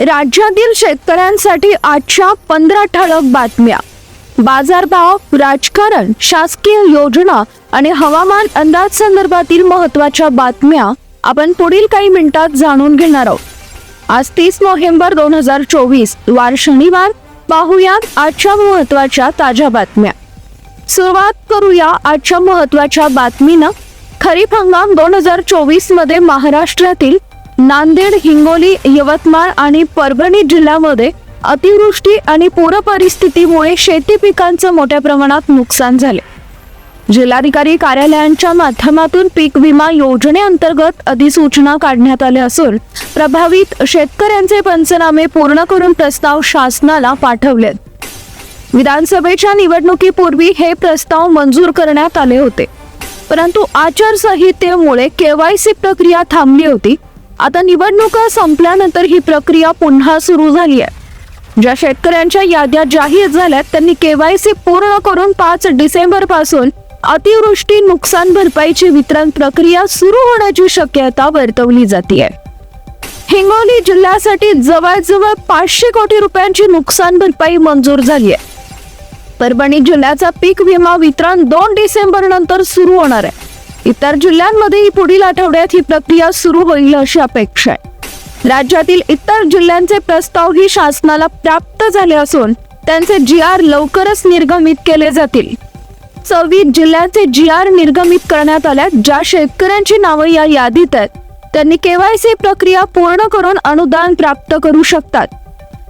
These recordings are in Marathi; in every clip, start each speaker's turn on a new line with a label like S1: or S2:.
S1: राज्यातील शेतकऱ्यांसाठी आजच्या पंधरा ठळक बातम्या. बाजारभाव राजकारण शासकीय योजना आणि हवामान अंदाज संदर्भातील महत्त्वाच्या बातम्या आपण पुढील काही मिनिटात जाणून घेणार आहोत. आज तीस नोव्हेंबर दोन हजार चोवीस वार शनिवार. पाहुयात आजच्या महत्त्वाच्या ताज्या बातम्या. सुरुवात करूया आजच्या महत्त्वाच्या बातमीनं. खरीप हंगाम दोन हजार चोवीसमध्ये महाराष्ट्रातील नांदेड हिंगोली यवतमाळ आणि परभणी जिल्ह्यामध्ये अतिवृष्टी आणि पूर परिस्थितीमुळे शेती पिकांचं मोठ्या प्रमाणात नुकसान झाले. जिल्हाधिकारी कार्यालयांच्या माध्यमातून पीक विमा योजनेअंतर्गत अधिसूचना काढण्यात आल्या असून प्रभावित शेतकऱ्यांचे पंचनामे पूर्ण करून प्रस्ताव शासनाला पाठवलेत. विधानसभेच्या निवडणुकीपूर्वी हे प्रस्ताव मंजूर करण्यात आले होते. परंतु आचारसंहितेमुळे केवायसी प्रक्रिया थांबली होती. आता निवडणुका संपल्यानंतर ही प्रक्रिया पुन्हा सुरू झाली आहे. ज्या शेतकऱ्यांच्या याद्या जाहीर झाल्यात त्यांनी केवायसी पूर्ण करून पाच डिसेंबरपासून अतिवृष्टी नुकसान भरपाईची वितरण प्रक्रिया सुरू होण्याची शक्यता वर्तवली जाते हिंगोली जिल्ह्यासाठी जवळजवळ पाचशे कोटी रुपयांची नुकसान भरपाई मंजूर झाली आहे. परभणी जिल्ह्याचा पीक विमा वितरण दोन डिसेंबर नंतर सुरू होणार आहे. इतर जिल्ह्यांमध्येही पुढील आठवड्यात ही प्रक्रिया सुरू होईल अशी अपेक्षा आहे. राज्यातील इतर जिल्ह्यांचे प्रस्तावही शासनाला प्राप्त झाले असून त्यांचे जी आर लवकरच निर्गमित केले जातील. सव्वीस जिल्ह्यांचे जी आर निर्गमित करण्यात आल्या ज्या शेतकऱ्यांची नावं या यादीत आहेत त्यांनी केवायसी प्रक्रिया पूर्ण करून अनुदान प्राप्त करू शकतात.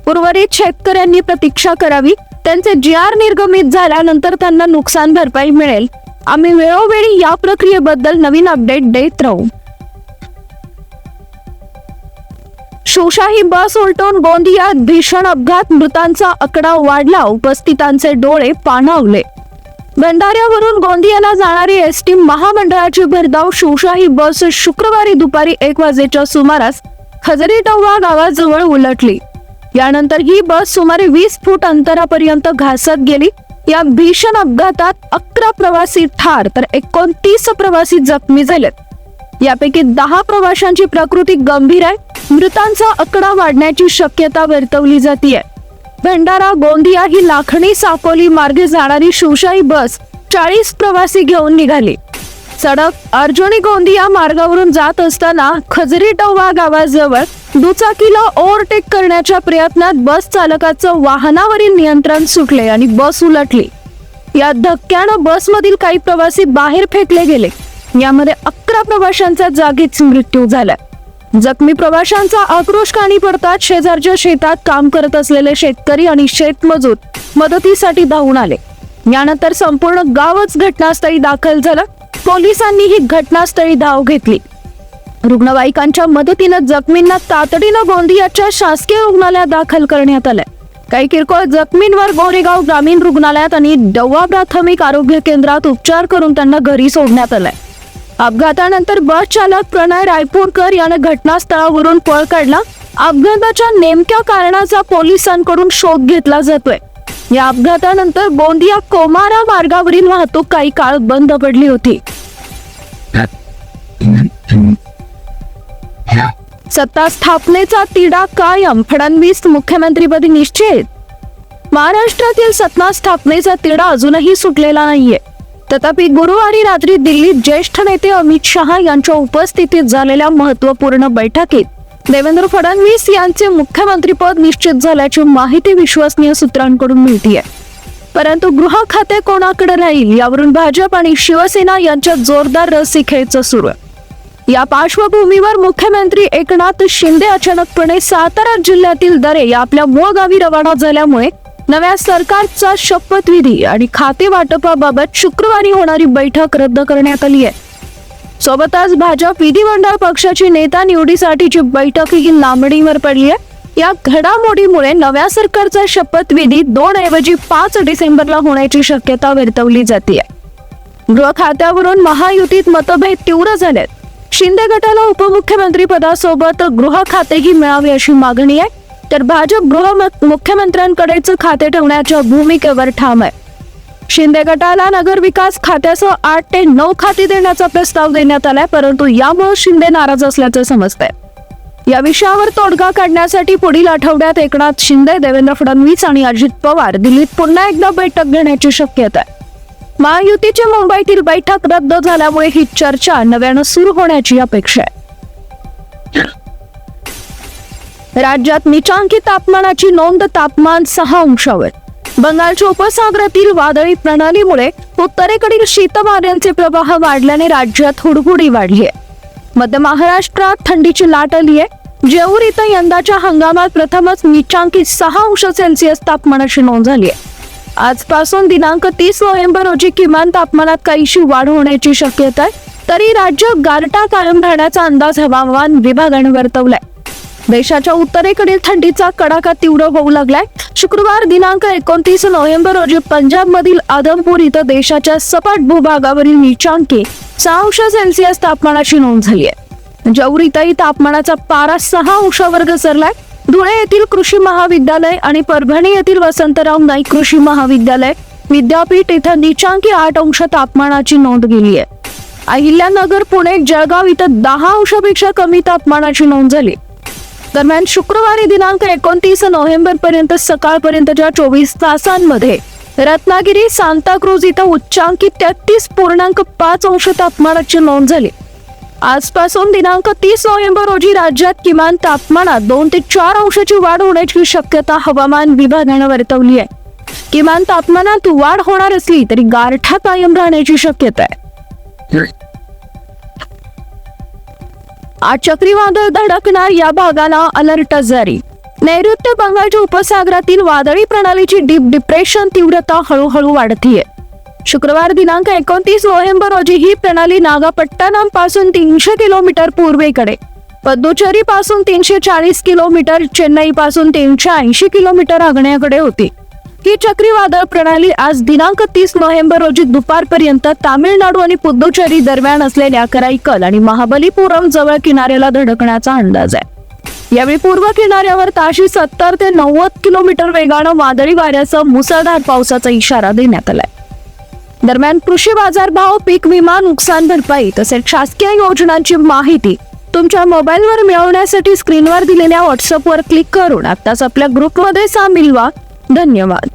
S1: उर्वरित शेतकऱ्यांनी प्रतीक्षा करावी त्यांचे जी आर निर्गमित झाल्यानंतर त्यांना नुकसान भरपाई मिळेल आम्ही वेळोवेळी या प्रक्रियेबद्दल नवीन अपडेट देत राहू. शोशाही बस उलटून गोंदियात भीषण अपघात मृतांचा आकडा वाढला उपस्थितांचे डोळे पाणावले. भंडाऱ्यावरून गोंदियाला जाणारी एस टी महामंडळाची भरधाव शोशाही बस शुक्रवारी दुपारी एक वाजेच्या सुमारास खजरीटोवा गावाजवळ उलटली. यानंतर ही बस सुमारे वीस फूट अंतरापर्यंत घासत गेली या भीषण अपघातात अकरा प्रवासी ठार तर एकोणतीस प्रवासी जखमी झालेत. यापैकी दहा प्रवाशांची प्रकृती गंभीर आहे. मृतांचा आकडा वाढण्याची शक्यता वर्तवली जाते भंडारा गोंदिया ही लाखणी साकोली मार्गे जाणारी शिवशाही बस चाळीस प्रवासी घेऊन निघाली. सडक अर्जुनी गोंदिया मार्गावरून जात असताना खजरीटोवा गावाजवळ दुचाकीला ओव्हरटेक करण्याच्या प्रयत्नात बस चालकाचं वाहनावरील नियंत्रण सुटले आणि बस उलटली. या धक्क्यानं बसमधील काही प्रवासी बाहेर फेकले गेले. यामध्ये अकरा प्रवाशांचा जागीच मृत्यू झाला. जखमी प्रवाशांचा आक्रोश काणी पडतात शेजारच्या शेतात काम करत असलेले शेतकरी आणि शेतमजूर मदतीसाठी धावून आले. यानंतर संपूर्ण गावच घटनास्थळी दाखल झालं. पोलिसांनी ही घटनास्थळी धाव घेतली. रुग्णवाहिकांच्या मदतीनं जखमींना तातडीनं गोंदियाच्या शासकीय रुग्णालयात दाखल करण्यात आलंय. काही किरकोळ जखमींवर गोरेगाव ग्रामीण रुग्णालयात आणि डव्वा प्राथमिक आरोग्य केंद्रात उपचार करून त्यांना घरी सोडण्यात आलाय. अपघातानंतर बस चालक प्रणय रायपूरकर यानं घटनास्थळावरून पळ काढला. अपघाताच्या नेमक्या कारणाचा पोलिसांकडून शोध घेतला जातोय. या अपघातानंतर गोंदिया कोमारा मार्गावरील वाहतूक काही काळ बंद पडली होती. सत्ता स्थापनेचा तिढा कायम. फडणवीस मुख्यमंत्रीपदी निश्चित. महाराष्ट्रातील सत्ता स्थापनेचा तिढा अजूनही सुटलेला नाहीये. तथापि गुरुवारी रात्री दिल्लीत ज्येष्ठ नेते अमित शहा यांच्या उपस्थितीत झालेल्या महत्त्वपूर्ण बैठकीत देवेंद्र फडणवीस यांचे मुख्यमंत्रीपद निश्चित झाल्याची माहिती विश्वसनीय सूत्रांकडून मिळतीये. परंतु गृह खाते कोणाकडे राहील यावरून भाजप आणि शिवसेना यांच्यात जोरदार रस्सीखेच सुरू आहे. या पार्श्वभूमीवर मुख्यमंत्री एकनाथ शिंदे अचानकपणे सातारा जिल्ह्यातील दरे या आपल्या मूळ गावी रवाना झाल्यामुळे नव्या सरकारचा शपथविधी आणि खाते वाटपाबाबत शुक्रवारी होणारी बैठक रद्द करण्यात आली आहे. सोबतच भाजप विधिमंडळ पक्षाची नेता निवडीसाठीची बैठकही लांबणीवर पडली आहे. या घडामोडीमुळे नव्या सरकारचा शपथविधी दोन ऐवजी पाच डिसेंबरला होण्याची शक्यता वर्तवली जाते. गृह खात्यावरून महायुतीत मतभेद तीव्र झालेत. शिंदे गटाला उपमुख्यमंत्री पदासोबत गृह खातेही मिळावे अशी मागणी आहे. तर भाजप गृह मुख्यमंत्र्यांकडेच खाते ठेवण्याच्या भूमिकेवर ठाम आहे. शिंदे गटाला नगरविकास खात्यासह आठ ते नऊ खाती देण्याचा प्रस्ताव देण्यात आलाय परंतु यामुळे शिंदे नाराज असल्याचं समजतंय. या विषयावर तोडगा काढण्यासाठी पुढील आठवड्यात एकनाथ शिंदे देवेंद्र फडणवीस आणि अजित पवार दिल्लीत पुन्हा एकदा बैठक घेण्याची शक्यता आहे. महायुतीची मुंबईतील बैठक रद्द झाल्यामुळे ही चर्चा नव्यानं सुरू होण्याची अपेक्षा आहे. राज्यात निचांकी तापमानाची नोंद तापमान सहा अंशावर. बंगालच्या उपसागरातील वादळी प्रणालीमुळे उत्तरेकडील शीतवाऱ्यांचे प्रवाह वाढल्याने राज्यात हुडहुडी वाढली आहे. मध्य महाराष्ट्रात थंडीची लाट आली आहे. जेऊर इथं यंदाच्या हंगामात प्रथमच निचांकी सहा अंश सेल्सिअस तापमानाची नोंद झाली आहे. आजपासून दिनांक तीस नोव्हेंबर रोजी किमान तापमानात काहीशी वाढ होण्याची शक्यता आहे. तरी राज्य गारटा कायम राहण्याचा अंदाज हवामान विभागाने वर्तवलाय. देशाच्या उत्तरेकडील थंडीचा कडाका तीव्र होऊ लागलाय. शुक्रवार दिनांक एकोणतीस नोव्हेंबर रोजी पंजाब मधील आदमपूर इथं देशाच्या सपाट भूभागावरील निचांकी सहा अंश सेल्सिअस तापमानाची नोंद झाली आहे. जौर इथंही तापमानाचा पारा सहा अंशावर घसरलाय. धुळे येथील कृषी महाविद्यालय आणि परभणी येथील वसंतराव नाईक कृषी महाविद्यालय विद्यापीठ इथं निचांकी आठ अंश तापमानाची नोंद गेली आहे. अहिल्यानगर पुणे जळगाव इथं दहा अंशापेक्षा कमी तापमानाची नोंद झाली. दरम्यान शुक्रवारी दिनांक एकोणतीस नोव्हेंबर पर्यंत सकाळपर्यंतच्या चोवीस तासांमध्ये रत्नागिरी सांताक्रूज इथं उच्चांकी तेहतीस पूर्णांक पाच अंश तापमानाची नोंद झाली. आजपासून दिनांक तीस नोव्हेंबर रोजी राज्यात किमान तापमानात दोन ते चार अंशाची वाढ होण्याची शक्यता हवामान विभागानं वर्तवली आहे. किमान तापमानात वाढ होणार असली तरी गारठा कायम राहण्याची शक्यता आहे. आज चक्रीवादळ धडकणार या भागाला अलर्ट जारी. नैऋत्य बंगालच्या उपसागरातील वादळी प्रणालीची डीप डिप्रेशन तीव्रता हळूहळू वाढतीये. शुक्रवार दिनांक एकोणतीस नोव्हेंबर रोजी ही प्रणाली नागापट्टणमपासून तीनशे किलोमीटर पूर्वेकडे. पद्दुचेरी पासून तीनशे चाळीस किलोमीटर चेन्नई पासून तीनशे ऐंशी किलोमीटर आग्नेयाकडे होती. ही चक्रीवादळ प्रणाली आज दिनांक तीस नोव्हेंबर रोजी दुपारपर्यंत तामिळनाडू आणि पुद्दुचेरी दरम्यान असलेल्या कराईकल आणि महाबलीपुरम जवळ किनाऱ्याला धडकण्याचा अंदाज आहे. यावेळी पूर्व किनाऱ्यावर ताशी सत्तर ते नव्वद किलोमीटर वेगानं वादळी वाऱ्यासह मुसळधार पावसाचा इशारा देण्यात आलाय. दरम्यान कृषी बाजार भाव पीक विमा नुकसान भरपाई तसेच शासकीय योजनांची माहिती तुमच्या मोबाईलवर मिळवण्यासाठी स्क्रीनवर दिलेल्या व्हॉट्सअपवर क्लिक करून आत्ताच आपल्या ग्रुपमध्ये सामील व्हा. धन्यवाद.